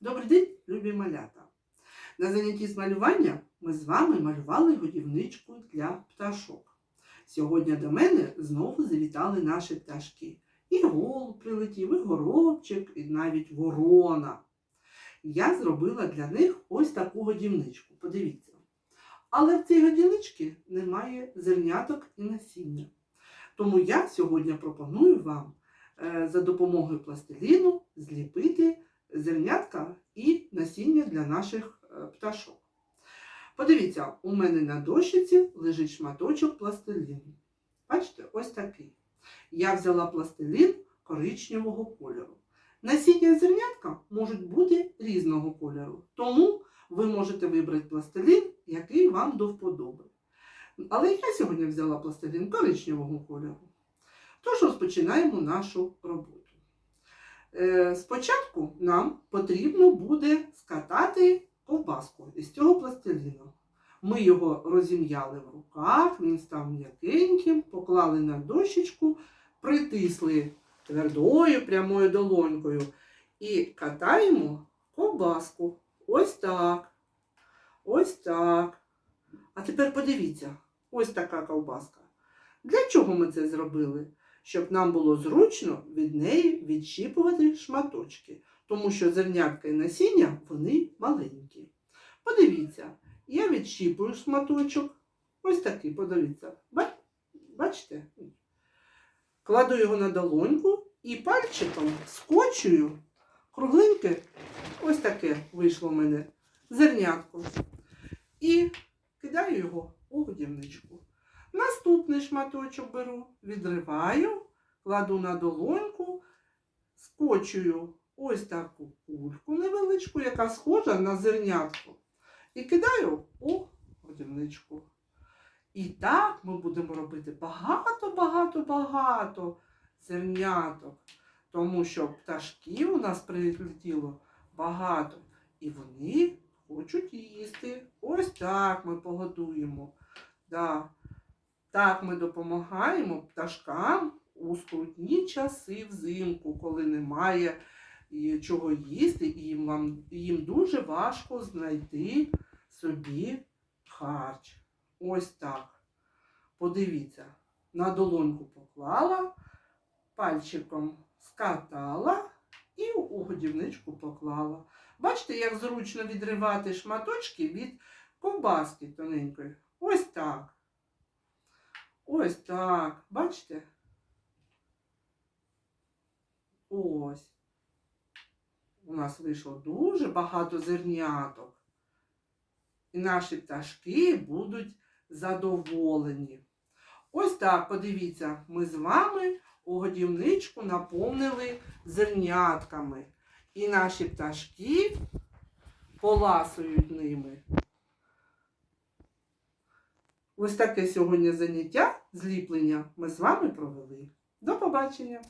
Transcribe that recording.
Добрий день, любі малята! На занятті з малювання ми з вами малювали годівничку для пташок. Сьогодні до мене знову завітали наші пташки. І голуб прилетів, і горобчик, і навіть ворона. Я зробила для них ось таку годівничку. Подивіться. Але в цій годівничці немає зерняток і насіння. Тому я сьогодні пропоную вам е, за допомогою пластиліну зліпити зернятка і насіння для наших е, пташок. Подивіться, у мене на дощиці лежить шматочок пластиліну. Бачите, ось такий. Я взяла пластилін коричневого кольору. Насіння зернятка можуть бути різного кольору, тому ви можете вибрати пластилін, який вам до вподоби. Але я сьогодні взяла пластилін коричневого кольору. Тож розпочинаємо нашу роботу. Е, Спочатку нам потрібно буде скатати ковбаску із цього пластиліну. Ми його розім'яли в руках, він став м'якеньким, поклали на дощечку, притисли твердою прямою долонькою і катаємо ковбаску. Ось так. Ось так. А тепер подивіться, ось така ковбаска. Для чого ми це зробили? Щоб нам було зручно від неї відщіпувати шматочки, тому що зернятка і насіння вони маленькі. Подивіться, я відщіпую шматочок. Ось такий, подивіться. Бачите? Кладу його на долоньку і пальчиком скочую кругленьке, ось таке вийшло в мене зернятко. І кидаю його у годівничку. Наступний шматочок беру, відриваю, кладу на долоньку, скочую ось таку кульку невеличку, яка схожа на зернятко. І кидаю у годівничку. І так ми будемо робити багато-багато-багато зерняток, тому що пташків у нас прилетіло багато, і вони хочуть їсти. Ось так ми погодуємо. Да. Так ми допомагаємо пташкам у скрутні часи взимку, коли немає чого їсти, і їм, їм дуже важко знайти собі харч. Ось так. Подивіться, на долоньку поклала, пальчиком скатала і у годівничку поклала. Бачите, як зручно відривати шматочки від ковбаски тоненької. Ось так. Ось так. Бачите? Ось. У нас вийшло дуже багато зерняток. І наші пташки будуть задоволені. Ось так, подивіться, ми з вами у годівничку наповнили зернятками. І наші пташки поласують ними. Ось таке сьогодні заняття зліплення ми з вами провели. До побачення!